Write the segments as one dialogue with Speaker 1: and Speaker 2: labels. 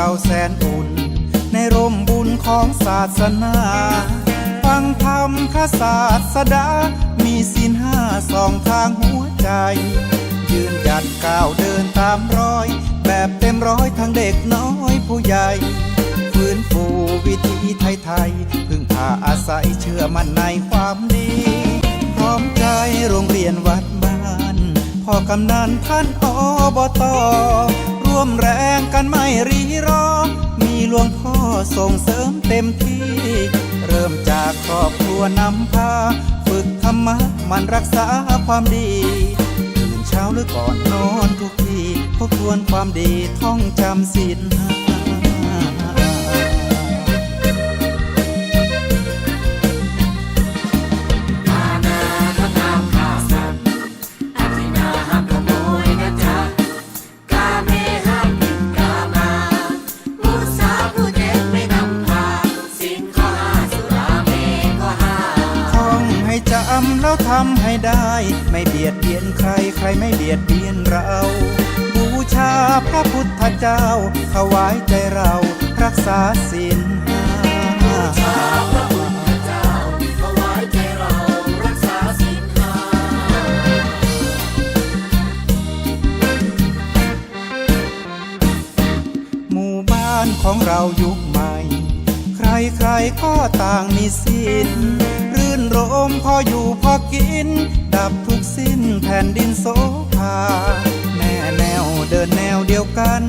Speaker 1: เราแสนอุ่น ในร่มบุญของศาสนา ฟังธรรมคศาสดา มีศีลห้าสองทางหัวใจ ยืนหยัดก้าวเดินตามรอย แบบเต็มร้อยทั้งเด็กน้อยผู้ใหญ่ฟื้นฟูวิถีไทยๆพึ่งพาอาศัยเชื่อมั่นในความดี พร้อมใจโรงเรียนวัดบ้านพ่อกำนันท่านอบต ร่วมแรงกันไม่รีรอ มีหลวงพ่อส่งเสริมเต็มที่ เริ่มจากครอบครัวนำพา ฝึกธรรมะมันรักษาความดีตื่นเช้าหรือก่อนนอนทุกทีทบทวนความดีท่องจำศีลห้าำให้ได้ ไม่เบียดเบียนใครใครไม่เบียดเบียนเรา บูชาพระพุทธเจ้าถวายใจเรารักษาศีลห้าหมู่บ้านของเรายุคใหม่ ใครใครๆก็ต่างมีสิน มพออยู่พอกิน ดับทุกสิ้นแผ่นดินโสภาแน่แนวเดินแนวเดียวกัน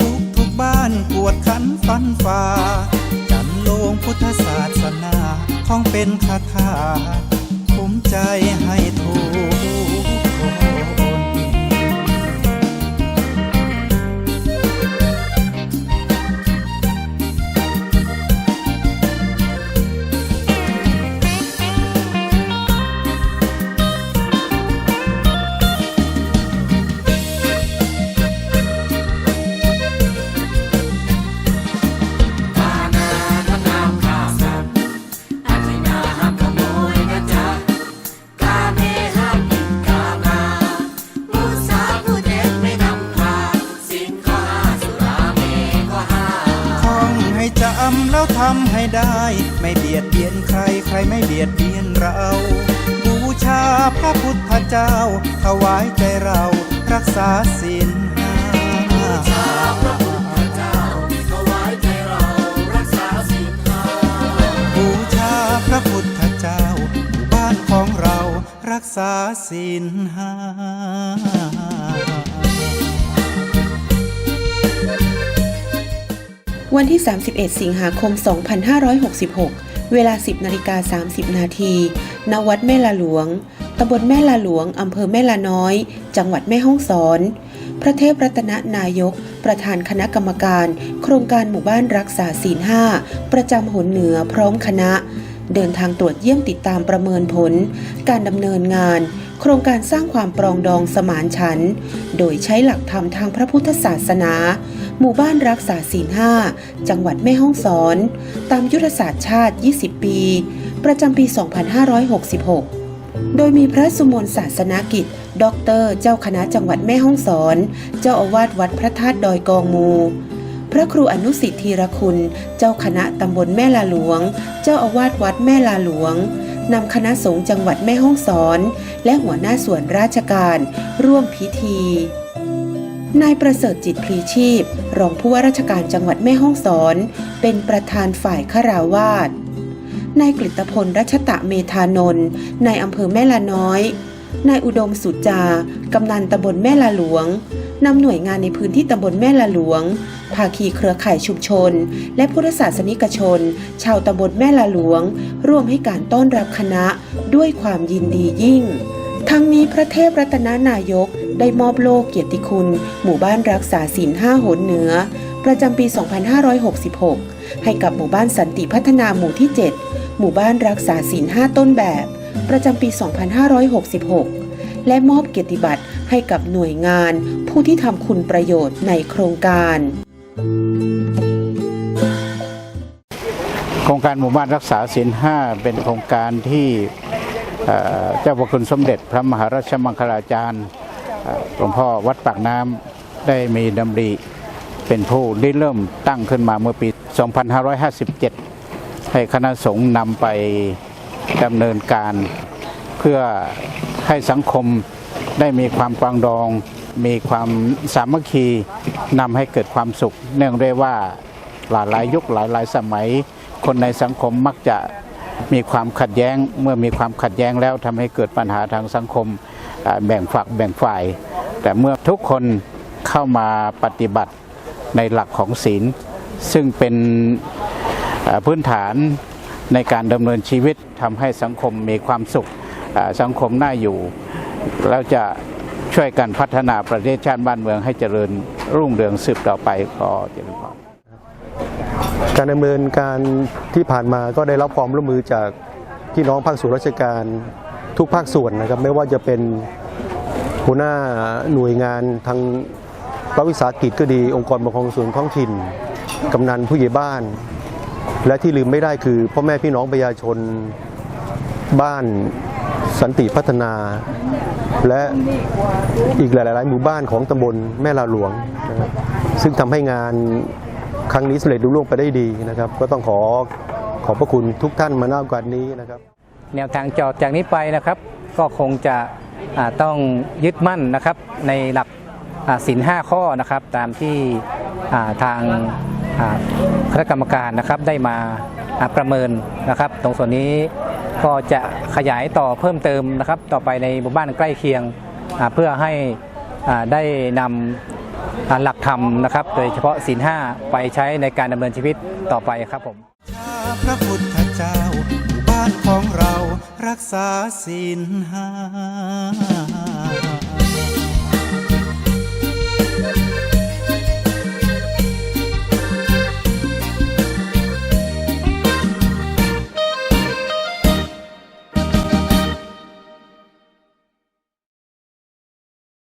Speaker 1: ทุกทุกบ้านกวดขันฟันฝ่าจันโลงพุทธศาสนาท่องเป็นคาถาำให้ได้ ไม่เบียดเบียนใครใครไม่เบียดเบียนเรา บูชาพระพุทธเจ้า ถวายใจเรารักษาศีลห้าบูชาพระพุทธเจ้าหมู่บ้านของเรารักษาศีลห้า
Speaker 2: วันที่ 31 สิงหาคม 2566 เวลา 10นาฬิกา30 นาที ณ วัดแม่ลาหลวง ตำบลแม่ลาหลวง อำเภอแม่ลาน้อย จังหวัดแม่ฮ่องสอน พระเทพรัตนนายก ประธานคณะกรรมการ โครงการหมู่บ้านรักษาศีลห้า ประจำหนเหนือพร้อมคณะ เดินทางตรวจเยี่ยมติดตามประเมินผล การดำเนินงานโครงการสร้างความปรองดองสมานฉันท์โดยใช้หลักธรรมทางพระพุทธศาสนา หมู่บ้านรักษาศีลห้าจังหวัดแม่ฮ่องสอน ตามยุทธศาสตร์ชาติ 20 ปี ประจำปี 2566 โดยมีพระสุมนศาสนากิจด็อกเตอร์เจ้าคณะจังหวัดแม่ฮ่องสอน เจ้าอาวาสวัดพระธาตุดอยกองมู พระครูอนุสิทธิธีรคุณ เจ้าคณะตำบลแม่ลาหลวง เจ้าอาวาสวัดแม่ลาหลวงนำคณะสงฆ์จังหวัดแม่ฮ่องสอน และหัวหน้าส่วนราชการ ร่วมพิธี นายประเสริฐจิตพลีชีพ รองผู้ว่าราชการจังหวัดแม่ฮ่องสอน เป็นประธานฝ่ายขราวาสนายกฤตพลรัชตะเมธานนท์นายอำเภอแม่ลาน้อย นายอุดมสุจา กำนันตำบลแม่ลาหลวงนำหน่วยงานในพื้นที่ตำบลแม่ลาหลวง ภาคีเครือข่ายชุมชน และพุทธศาสนิกชน ชาวตำบลแม่ลาหลวง ร่วมให้การต้อนรับคณะด้วยความยินดียิ่ง ทั้งนี้พระเทพรัตนานายกได้มอบโล่เกียรติคุณ หมู่บ้านรักษาศีลห้าหนเหนือ ประจำปี 2566 ให้กับหมู่บ้านสันติพัฒนาหมู่ที่ 7 หมู่บ้านรักษาศีลห้าต้นแบบ ประจำปี 2566 และมอบเกียรติบัตรให้กับหน่วยงาน ผู้ที่ทำคุณประโยชน์ในโครงการ
Speaker 3: โครงการหมู่บ้านรักษาศีลห้าเป็นโครงการที่ เจ้าพระคุณสมเด็จพระมหาราชมังคลาจารย์หลวงพ่อวัดปากน้ำได้มีดำริเป็นผู้ได้เริ่มตั้งขึ้นมาเมื่อปี 2557 ให้คณะสงฆ์นำไปดำเนินการ เพื่อให้สังคมได้มีความปรองดอง มีความสามัคคีนำให้เกิดความสุข เนื่องด้วยว่าหลายหลายยุคหลายหลายสมัย คนในสังคมมักจะ มีความขัดแย้งเมื่อมีความขัดแย้งแล้วทำให้เกิดปัญหาทางสังคมแบ่งฝักแบ่งฝ่าย แต่เมื่อทุกคนเข้ามาปฏิบัติในหลักของศีล ซึ่งเป็นพื้นฐานในการดำเนินชีวิตทำให้สังคมมีความสุขสังคมน่าอยู่ แล้วจะช่วยกันพัฒนาประเทศชาติบ้านเมืองให้เจริญรุ่งเรืองสืบต่อไปก็เจริญพร
Speaker 4: การดำเนินการที่ผ่านมาก็ได้รับความร่วมมือจากพี่น้องภาคส่วนราชการทุกภาคส่วนนะครับ ไม่ว่าจะเป็นหัวหน้าหน่วยงานทางรัฐวิสาหกิจก็ดีองค์กรปกครองส่วนท้องถิ่น กำนันผู้ใหญ่บ้าน และที่ลืมไม่ได้คือพ่อแม่พี่น้องประชาชนบ้านสันติพัฒนา และอีกหลาย ๆ หมู่บ้านของตำบลแม่ลาหลวง ซึ่งทำให้งาน ครั้งนี้สำเร็จรุ่ล่วงไปได้ดีนะครับ ก็ต้องขอขอบพระคุณทุกท่านมาณโอกาสนี้นะครับ
Speaker 5: แนวทางจอดจากนี้ไปนะครับ ก็คงจะต้องยึดมั่นนะครับในหลักศีลห้าข้อนะครับตามที่ทางคณะกรรมการนะครับได้มาประเมินนะครับ ตรงส่วนนี้ก็จะขยายต่อเพิ่มเติมนะครับ ต่อไปในหมู่บ้านใกล้เคียงเพื่อให้ได้นำ หลักธรรมนะครับ โดยเฉพาะศีลห้าไปใช้ในการดำเนินชีวิตต่อไปครับผม
Speaker 1: พระพุทธเจ้าบ้านของเรารักษาศีลห้า